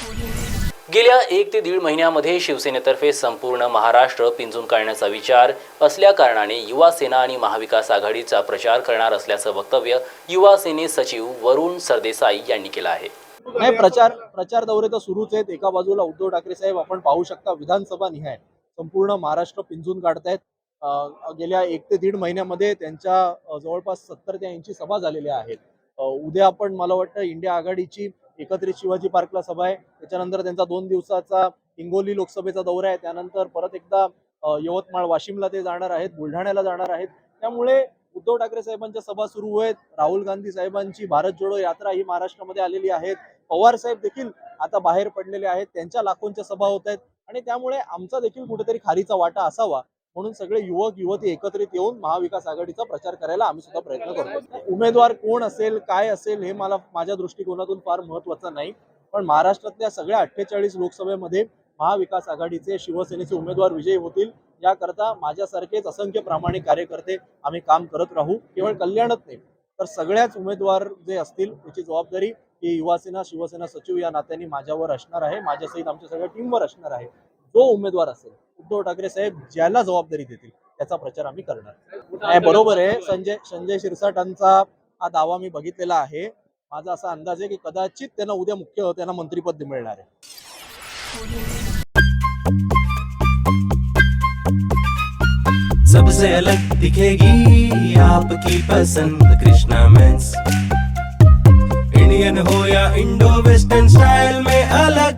गेल्या एक ते दीड महिन्यामध्ये शिवसेनेतर्फे संपूर्ण महाराष्ट्र पिंजून काढण्याचा विचार असल्या कारणाने युवा सेना आणि महाविकास आघाडीचा प्रचार करणार असल्याचं वक्तव्य युवा सेने सचिव वरुण सरदेसाई यांनी केलं आहे. नाही प्रचार प्रचार दौरे तर सुरूच आहेत. एका बाजूला उद्धव ठाकरे साहेब आपण पाहू शकता विधानसभा निहाय. संपूर्ण महाराष्ट्र पिंजून काढतायत. गेल्या एक ते दीड महिन्यामध्ये त्यांच्या जवळपास सत्तर ते ऐंशी सभा झालेल्या आहेत. उद्या आपण मला वाटतं इंडिया आघाडीची एकत्रित शिवाजी पार्कला सभा आहे. त्याच्यानंतर त्यांचा दोन दिवसाचा हिंगोली लोकसभेचा दौरा आहे. त्यानंतर परत एकदा यवतमाळ वाशिमला ते जाणार आहेत बुलढाण्याला जाणार आहेत. त्यामुळे उद्धव ठाकरे साहेबांच्या सभा सुरू आहेत. राहुल गांधी साहेबांची भारत जोडो यात्रा ही महाराष्ट्रामध्ये आलेली आहेत पवार साहेब देखील आता बाहेर पडलेले आहेत. त्यांच्या लाखोंच्या सभा होत आहेत. आणि त्यामुळे आमचा देखील कुठेतरी खारीचा वाटा असावा. म्हणून सगळे युवक युवती एकत्रित येऊन महाविकास आघाडीचा प्रचार करायला आम्ही सुद्धा प्रयत्न करतो उमेदवार कोण असेल काय असेल हे मला माझ्या दृष्टिकोनातून फार महत्वाचं नाही. पण महाराष्ट्रातल्या सगळ्या अठ्ठेचाळीस लोकसभेमध्ये महाविकास आघाडीचे शिवसेनेचे उमेदवार विजयी होतील याकरता माझ्यासारखेच असंख्य प्रामाणिक कार्यकर्ते आम्ही काम करत राहू. केवळ कल्याणच नाही तर सगळ्याच उमेदवार जे असतील त्याची जबाबदारी ही युवासेना शिवसेना सचिव या नात्याने माझ्यावर असणार आहे. माझ्यासहित आमच्या सगळ्या टीमवर असणार आहे. जो उमेदवार असेल उद्धव ठाकरे साहेब ज्याला जबाबदारी देतील त्याचा प्रचार आम्ही करणार. नाही, बरोबर आहे. संजय संजय शिरसाटांचा हा दावा मी बघितलेला आहे. माझा असा अंदाज आहे की कदाचित त्यांना उद्या मुख्य त्यांना मंत्रीपद मिळणार आहे. सबसे अलग दिखेगी आपकी पसंद कृष्णा मेंस इंडियन हो या इंडो वेस्टर्न स्टाइल में अलग